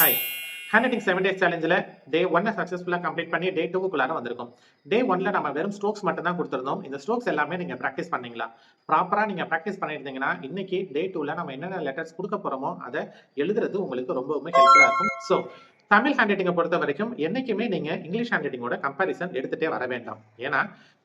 Hi handwriting seven days சேலஞ்சில் day ஒன்னை சக்ஸஸ்ஃபுல்லாக கம்ப்ளீட் பண்ணி டே டூக்குள்ளார வந்திருக்கும். டே ஒன்ல நம்ம வெறும் ஸ்ட்ரோக்ஸ் மட்டும் தான் கொடுத்துருந்தோம். இந்த ஸ்ட்ரோக்ஸ் எல்லாமே நீங்கள் ப்ராக்டிஸ் பண்ணீங்களா? ப்ராப்பராக நீங்கள் ப்ராக்டிஸ் பண்ணியிருந்தீங்கன்னா இன்னைக்கு டே டூவில் நம்ம என்னென்ன லெட்டர்ஸ் கொடுக்க போகிறோமோ அதை எழுதுறது உங்களுக்கு ரொம்பவுமே ஹெல்ப்ஃபுல்லாக இருக்கும். ஸோ தமிழ் ஹேண்ட் ரைட்டிங்கை பொறுத்த வரைக்கும் என்றைக்குமே நீங்கள் இங்கிலீஷ் ஹேண்ட் ரைட்டிங்கோட கம்பாரிசன் எடுத்துகிட்டே வர வேண்டாம். ஏன்னா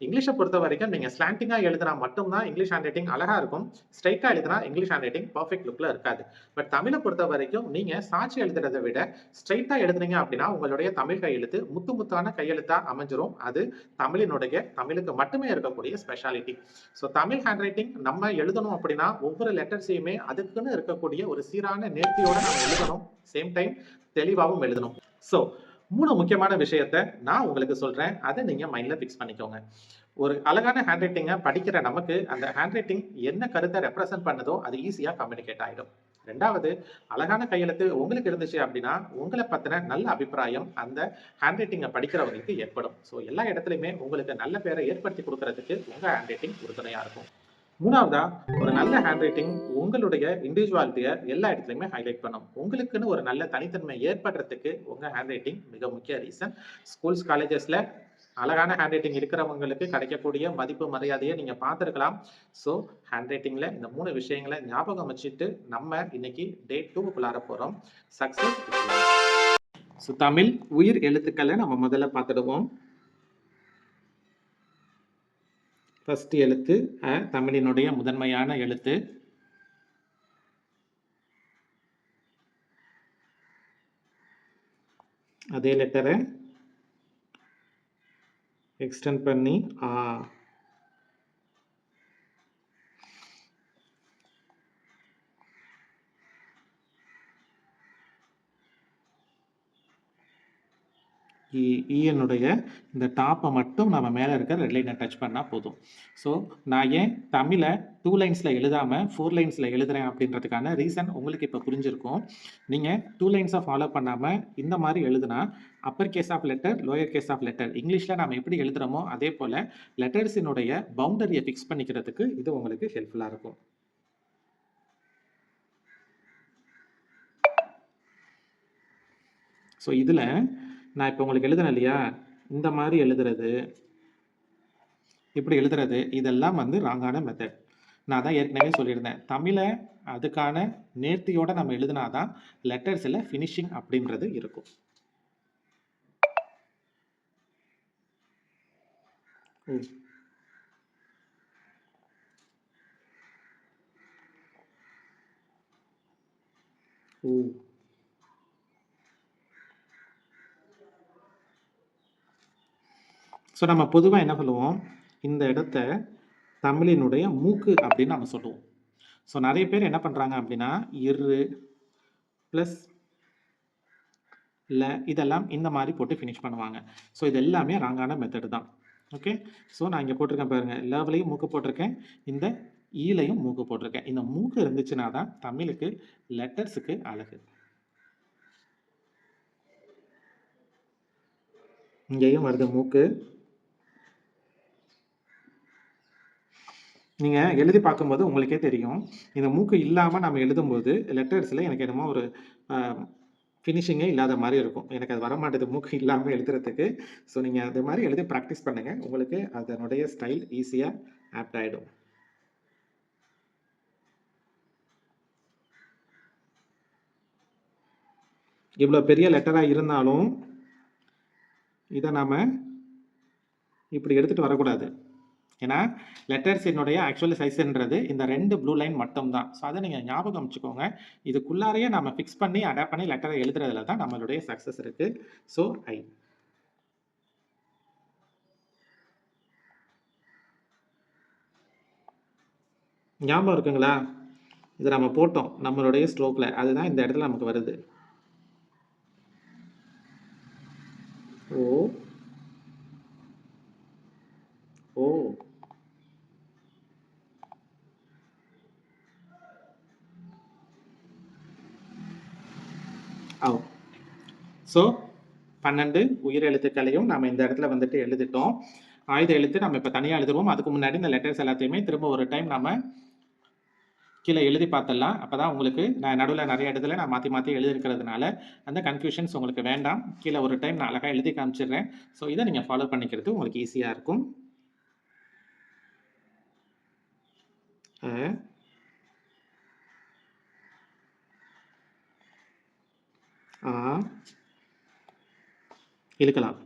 இங்கிலீஷை பொறுத்த வரைக்கும் நீங்கள் ஸ்லாண்டிங்காக எழுதினா மட்டும்தான் இங்கிலீஷ் ஹேண்ட் ரைட்டிங் அழகாக இருக்கும். ஸ்ட்ரைட்டாக எழுதினா இங்கிலீஷ் ஹேண்ட் ரைட்டிங் பர்ஃபெக்ட் லுக்கில் இருக்காது. பட் தமிழை பொறுத்த வரைக்கும் நீங்கள் சாட்சி எழுதுறதை விட ஸ்ட்ரைட்டாக எழுதுனீங்க அப்படின்னா உங்களுடைய தமிழ் கையெழுத்து முத்து முத்தான கையெழுத்தாக அமைஞ்சிரும். அது தமிழினுடைய தமிழுக்கு மட்டுமே இருக்கக்கூடிய speciality so Tamil handwriting நம்ம எழுதணும் அப்படின்னா ஒவ்வொரு லெட்டர்ஸையுமே அதுக்குன்னு இருக்கக்கூடிய ஒரு சீரான நேர்த்தியோட நம்ம எழுதணும். சேம் டைம் தெளிவாகவும் எழுதணும். ஸோ மூணு முக்கியமான விஷயத்த நான் உங்களுக்கு சொல்கிறேன் அதை நீங்கள் மைண்டில் ஃபிக்ஸ் பண்ணிக்கோங்க. ஒரு அழகான ஹேண்ட் ரைட்டிங்கை படிக்கிற நமக்கு அந்த ஹேண்ட் ரைட்டிங் என்ன கருத்தை ரெப்ரசென்ட் பண்ணுதோ அது ஈஸியாக கம்யூனிகேட் ஆகிடும் ரெண்டாவது அழகான கையெழுத்து உங்களுக்கு இருந்துச்சு அப்படின்னா உங்களை பற்றின நல்ல அபிப்பிராயம் அந்த ஹேண்ட் ரைட்டிங்கை படிக்கிறவங்களுக்கு ஏற்படும். ஸோ எல்லா இடத்துலையுமே உங்களுக்கு நல்ல பேரை ஏற்படுத்தி கொடுக்கறதுக்கு உங்கள் ஹேண்ட் ரைட்டிங் உறுதுணையாக இருக்கும். மூணாவதா ஒரு நல்ல ஹேண்ட் ரைட்டிங் உங்களுடைய இண்டிவிஜுவாலிட்டியை எல்லா இடத்துலையுமே ஹைலைட் பண்ணும். உங்களுக்குன்னு ஒரு நல்ல தனித்தன்மை ஏற்படுறதுக்கு உங்கள் ஹேண்ட் ரைட்டிங் மிக முக்கிய ரீசன் ஸ்கூல்ஸ் காலேஜஸில் அழகான ஹேண்ட் ரைட்டிங் இருக்கிறவங்களுக்கு கிடைக்கக்கூடிய மதிப்பு மரியாதையை நீங்கள் பார்த்துருக்கலாம். ஸோ ஹேண்ட் ரைட்டிங்கில் இந்த மூணு விஷயங்களை ஞாபகம் வச்சுட்டு நம்ம இன்னைக்கு டே டூக்குள்ளார போகிறோம் சக்ஸஸ் ஸோ தமிழ் உயிர் எழுத்துக்களை நம்ம முதல்ல பார்த்துடுவோம். ஃபஸ்ட் எழுத்து அ தமிழினுடைய முதன்மையான எழுத்து. அதே லெட்டரை எக்ஸ்டெண்ட் பண்ணி ஆ. ஈயனுடைய இந்த டாப்பை மட்டும் நம்ம மேலே இருக்கிற ரெட் லைனை டச் பண்ணால் போதும். ஸோ நான் ஏன் தமிழை டூ லைன்ஸில் எழுதாமல் ஃபோர் லைன்ஸில் எழுதுகிறேன் அப்படின்றதுக்கான ரீசன் உங்களுக்கு இப்போ புரிஞ்சிருக்கும். நீங்கள் டூ லைன்ஸை ஃபாலோ பண்ணாமல் இந்த மாதிரி எழுதுனா upper case of letter lower case of letter இங்கிலீஷில் நம்ம எப்படி எழுதுகிறோமோ அதே போல் லெட்டர்ஸினுடைய பவுண்டரியை ஃபிக்ஸ் பண்ணிக்கிறதுக்கு இது உங்களுக்கு ஹெல்ப்ஃபுல்லாக இருக்கும். ஸோ இதில் நான் இப்போ உங்களுக்கு எழுதுனேன் இல்லையா? இந்த மாதிரி எழுதுறது. இப்படி எழுதுறது. இதெல்லாம் வந்து ராங்கான மெத்தட் நான் தான் ஏற்கனவே சொல்லியிருந்தேன். தமிழை அதுக்கான நேர்த்தியோட நம்ம எழுதினா தான் லெட்டர்ஸில் ஃபினிஷிங் அப்படின்றது இருக்கும். ஓ ஸோ நம்ம பொதுவாக என்ன சொல்லுவோம்? இந்த இடத்த தமிழினுடைய மூக்கு அப்படின்னு நம்ம சொல்லுவோம். ஸோ நிறைய பேர் என்ன பண்ணுறாங்க அப்படின்னா இரு ப்ளஸ் இல்லை இதெல்லாம் இந்த மாதிரி போட்டு ஃபினிஷ் பண்ணுவாங்க. ஸோ இது எல்லாமே ராங்கான மெத்தடு தான். ஓகே ஸோ நான் இங்கே போட்டிருக்கேன் பாருங்கள் லவ்லையும் மூக்கு போட்டிருக்கேன். இந்த ஈலையும் மூக்கு போட்டிருக்கேன். இந்த மூக்கு இருந்துச்சுன்னா தான் தமிழுக்கு லெட்டர்ஸுக்கு அழகு. இங்கேயும் வருது மூக்கு. நீங்கள் எழுதி பார்க்கும்போது உங்களுக்கே தெரியும். இந்த மூக்கு இல்லாமல் நம்ம எழுதும்போது லெட்டர்ஸில் எனக்கு என்னமோ ஒரு ஃபினிஷிங்கே இல்லாத மாதிரி இருக்கும். எனக்கு அது வர மாட்டேது மூக்கு இல்லாமல் எழுதுறதுக்கு. ஸோ நீங்கள் அது மாதிரி எழுதி ப்ராக்டிஸ் பண்ணுங்கள் உங்களுக்கு அதனுடைய ஸ்டைல் ஈஸியாக ஆப்ட் ஆகிடும் இவ்வளோ பெரிய லெட்டராக இருந்தாலும் இதை நாம் இப்படி எடுத்துகிட்டு வரக்கூடாது. ஏன்னா லெட்டர்ஸ் என்னுடைய ஆக்சுவல் சைஸ்ன்றது இந்த ரெண்டு ப்ளூ லைன் மட்டும்தான். ஸோ அதை நீங்கள் ஞாபகம் வச்சுக்கோங்க. இதுக்குள்ளாரையே நம்ம ஃபிக்ஸ் பண்ணி அடாப்ட் பண்ணி லெட்டரை எழுதுறதுல தான் நம்மளுடைய சக்ஸஸ் இருக்குது ஸோ ஐ ஞாபகம் இருக்குங்களா? இதை நம்ம போட்டோம் நம்மளுடைய ஸ்ட்ரோக்கில் அதுதான் இந்த இடத்துல நமக்கு வருது. ஓ. ஓ. ஓ ஸோ பன்னெண்டு உயிர் எழுத்துக்களையும் நம்ம இந்த இடத்துல வந்துட்டு எழுதிட்டோம். ஆயுத எழுத்து நம்ம இப்போ தனியாக எழுதுவோம். அதுக்கு முன்னாடி இந்த லெட்டர்ஸ் எல்லாத்தையுமே திரும்ப ஒரு டைம் நம்ம கீழே எழுதி பார்த்துடலாம். அப்போ தான் உங்களுக்கு நான் நடுவில் நிறைய இடத்துல நான் மாற்றி மாற்றி எழுதிருக்கிறதுனால அந்த கன்ஃபியூஷன்ஸ் உங்களுக்கு வேண்டாம். கீழே ஒரு டைம் நான் அழகாக எழுதி காமிச்சிடுறேன். ஸோ இதை நீங்கள் ஃபாலோ பண்ணிக்கிறது உங்களுக்கு ஈஸியாக இருக்கும் அ ஆ இழுக்கலாம்.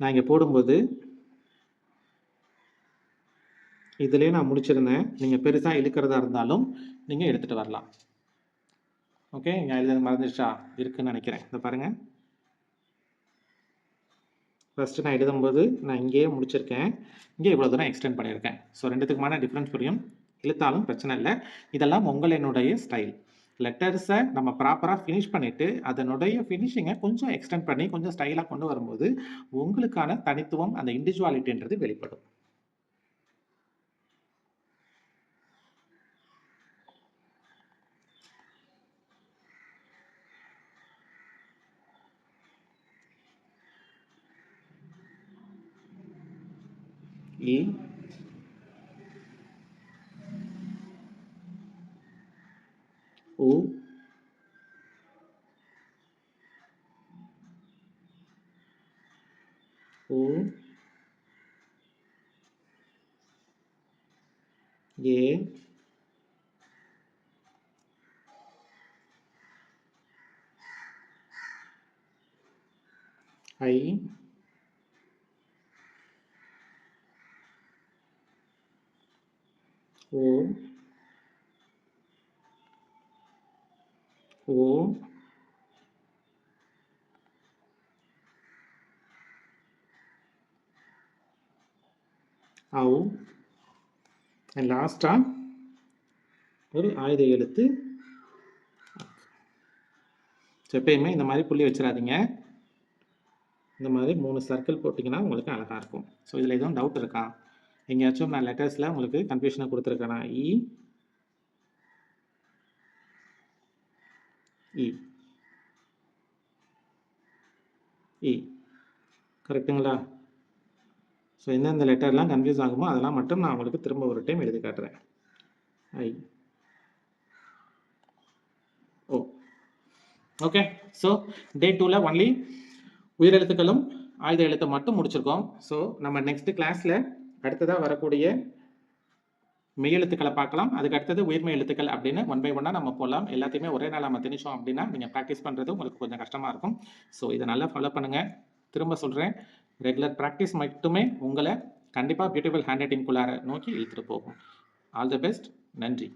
நான் இங்கே போடும்போது இதுலேயே நான் முடிச்சிருந்தேன். நீங்கள் பெருசாக இழுக்கிறதா இருந்தாலும் நீங்கள் எடுத்துகிட்டு வரலாம். ஓகே இங்கே எழுத மறந்துச்சா இருக்குன்னு நினைக்கிறேன். இதை பாருங்கள் ஃபஸ்ட்டு நான் எழுதும்போது நான் இங்கேயே முடிச்சிருக்கேன். இங்கே இவ்வளோ தூரம் எக்ஸ்டெண்ட் பண்ணியிருக்கேன். ஸோ ரெண்டுத்துக்குமான டிஃப்ரென்ஸ் புரியும். இழுத்தாலும் பிரச்சனை இல்லை. இதெல்லாம் உங்கள் என்னுடைய ஸ்டைல் லெட்டர்ஸை நம்ம ப்ராப்பராக ஃபினிஷ் பண்ணிவிட்டு அதனுடைய ஃபினிஷிங்கை கொஞ்சம் எக்ஸ்டெண்ட் பண்ணி கொஞ்சம் ஸ்டைலாக கொண்டு வரும்போது உங்களுக்கான தனித்துவம் அந்த இண்டிவிஜுவாலிட்டின்றது வெளிப்படும். இ ஏ ஐ ஓ ஓ ஔ அண்ட் ஒரு ஆயுத எழுத்து எப்பயுமே இந்த மாதிரி புள்ளி வச்சிடாதீங்க இந்த மாதிரி மூணு சர்க்கிள் போட்டிங்கன்னா உங்களுக்கு அழகாக இருக்கும். ஸோ இதில் எதுவும் டவுட் இருக்கா? எங்கேயாச்சும் நான் லெட்டர்ஸில் உங்களுக்கு கன்ஃபியூஷனை கொடுத்துருக்கேனா? இ e. இ e. இ e. கரெக்டுங்களா ஸோ எந்தெந்த லெட்டர்லாம் கன்ஃபியூஸ் ஆகுமோ அதெல்லாம் மட்டும் நான் உங்களுக்கு திரும்ப ஒரு டைம் எழுதி காட்டுறேன். ஐ ஓ ஓகே ஸோ டே டூவில் ஒன்லி உயிரெழுத்துக்களும் ஆயுத எழுத்தை மட்டும் முடிச்சிருக்கோம். ஸோ நம்ம நெக்ஸ்ட் கிளாஸில் அடுத்ததாக வரக்கூடிய மெய்யெழுத்துக்களை பார்க்கலாம். அதுக்கு அடுத்தது உயிர்மெய் எழுத்துக்கள் அப்படின்னு ஒன் பை ஒன்னாக நம்ம போகலாம் எல்லாத்தையுமே ஒரே நாள் நம்ம திணிச்சோம் அப்படின்னா நீங்கள் ப்ராக்டிஸ் பண்ணுறது உங்களுக்கு கொஞ்சம் கஷ்டமாக இருக்கும். ஸோ இதை நல்லா ஃபாலோ பண்ணுங்கள் திரும்ப சொல்கிறேன் ரெகுலர் ப்ராக்டிஸ் மட்டுமே உங்களை கண்டிப்பாக பியூட்டிஃபுல் ஹேண்ட் ரைட்டிங்குள்ளார நோக்கி இழுத்துட்டு போகும். ஆல் தி பெஸ்ட் நன்றி.